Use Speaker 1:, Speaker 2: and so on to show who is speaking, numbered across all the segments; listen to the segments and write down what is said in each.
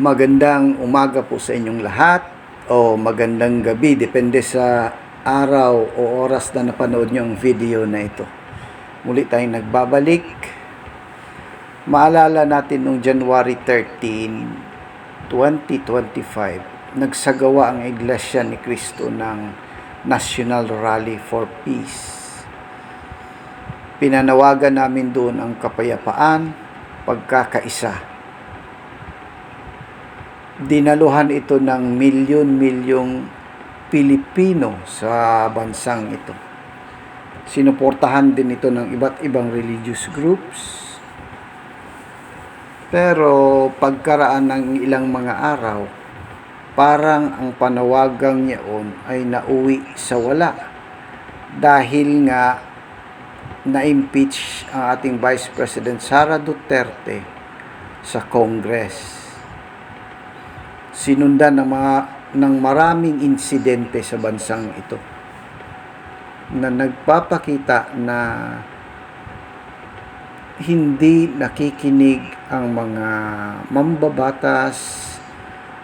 Speaker 1: Magandang umaga po sa inyong lahat o magandang gabi depende sa araw o oras na napanood nyo ang video na ito. Muli tayong nagbabalik. Maalala natin noong January 13, 2025, nagsagawa ang Iglesia ni Cristo ng National Rally for Peace. Pinanawagan namin doon ang kapayapaan, pagkakaisa dinaluhan ito ng milyon-milyong Pilipino sa bansang ito. Sinuportahan din ito ng iba't ibang religious groups. Pero pagkaraan ng ilang mga araw, parang ang panawagang niyaon ay nauwi sa wala. Dahil nga na-impeach ang ating Vice President Sara Duterte sa Congress sinundan ng mga ng maraming insidente sa bansang ito na nagpapakita na hindi nakikinig ang mga mambabatas,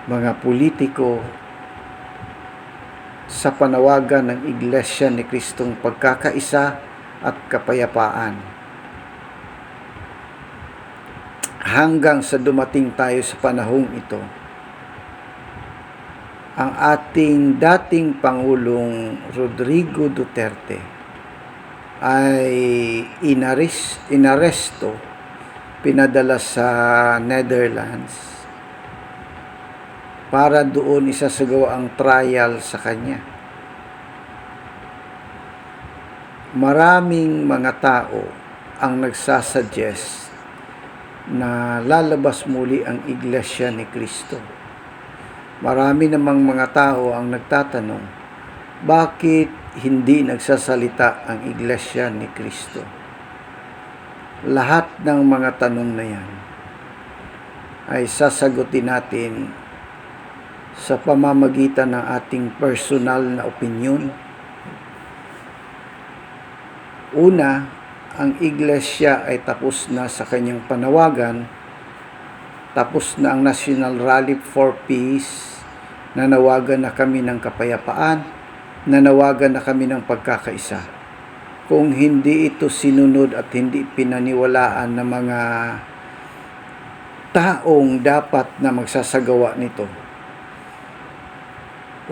Speaker 1: mga politiko sa panawagan ng Iglesia ni Kristong pagkakaisa at kapayapaan. Hanggang sa dumating tayo sa panahong ito, ang ating dating Pangulong Rodrigo Duterte ay inaris, inaresto, pinadala sa Netherlands para doon isasagawa ang trial sa kanya. Maraming mga tao ang nagsasuggest na lalabas muli ang Iglesia ni Kristo Marami namang mga tao ang nagtatanong, bakit hindi nagsasalita ang Iglesia ni Kristo? Lahat ng mga tanong na yan ay sasagutin natin sa pamamagitan ng ating personal na opinion. Una, ang Iglesia ay tapos na sa kanyang panawagan tapos na ang National Rally for Peace, nanawagan na kami ng kapayapaan, nanawagan na kami ng pagkakaisa. Kung hindi ito sinunod at hindi pinaniwalaan ng mga taong dapat na magsasagawa nito,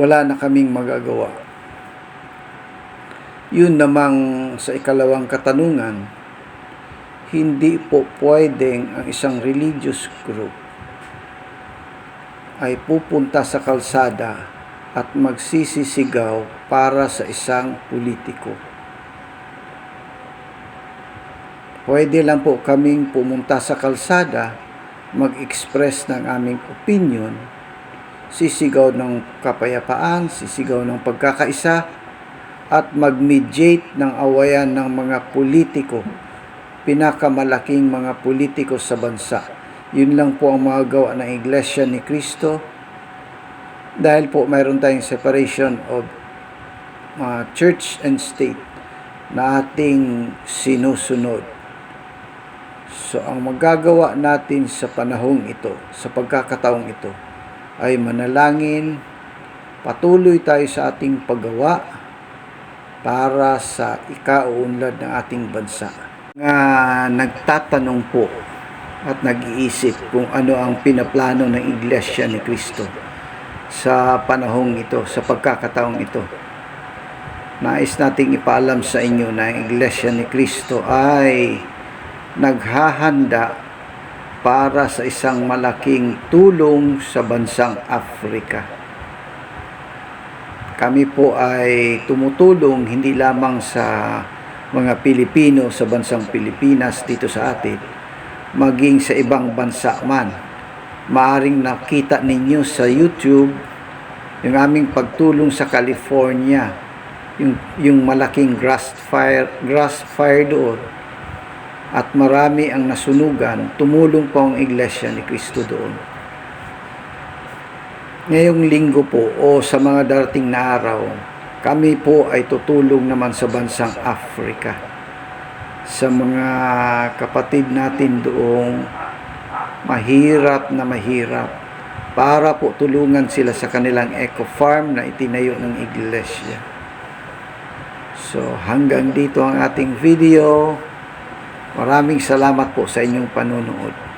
Speaker 1: wala na kaming magagawa. Yun namang sa ikalawang katanungan, hindi po pwedeng ang isang religious group ay pupunta sa kalsada at magsisisigaw para sa isang politiko. Pwede lang po kaming pumunta sa kalsada, mag-express ng aming opinion, sisigaw ng kapayapaan, sisigaw ng pagkakaisa, at mag-mediate ng awayan ng mga politiko pinakamalaking mga politiko sa bansa. Yun lang po ang mga gawa ng Iglesia ni Cristo dahil po mayroon tayong separation of uh, church and state na ating sinusunod. So, ang magagawa natin sa panahong ito, sa pagkakataong ito, ay manalangin, patuloy tayo sa ating paggawa para sa ikauunlad ng ating bansa nga nagtatanong po at nag-iisip kung ano ang pinaplano ng Iglesia ni Kristo sa panahong ito, sa pagkakataong ito. Nais nating ipaalam sa inyo na ang Iglesia ni Kristo ay naghahanda para sa isang malaking tulong sa bansang Afrika. Kami po ay tumutulong hindi lamang sa mga Pilipino sa bansang Pilipinas dito sa atin, maging sa ibang bansa man. Maaring nakita ninyo sa YouTube yung aming pagtulong sa California, yung, yung malaking grass fire, grass fire doon. At marami ang nasunugan, tumulong po ang Iglesia ni Cristo doon. Ngayong linggo po o sa mga darating na araw, kami po ay tutulong naman sa bansang Africa. Sa mga kapatid natin doong mahirap na mahirap para po tulungan sila sa kanilang eco farm na itinayo ng iglesia. So hanggang dito ang ating video. Maraming salamat po sa inyong panunood.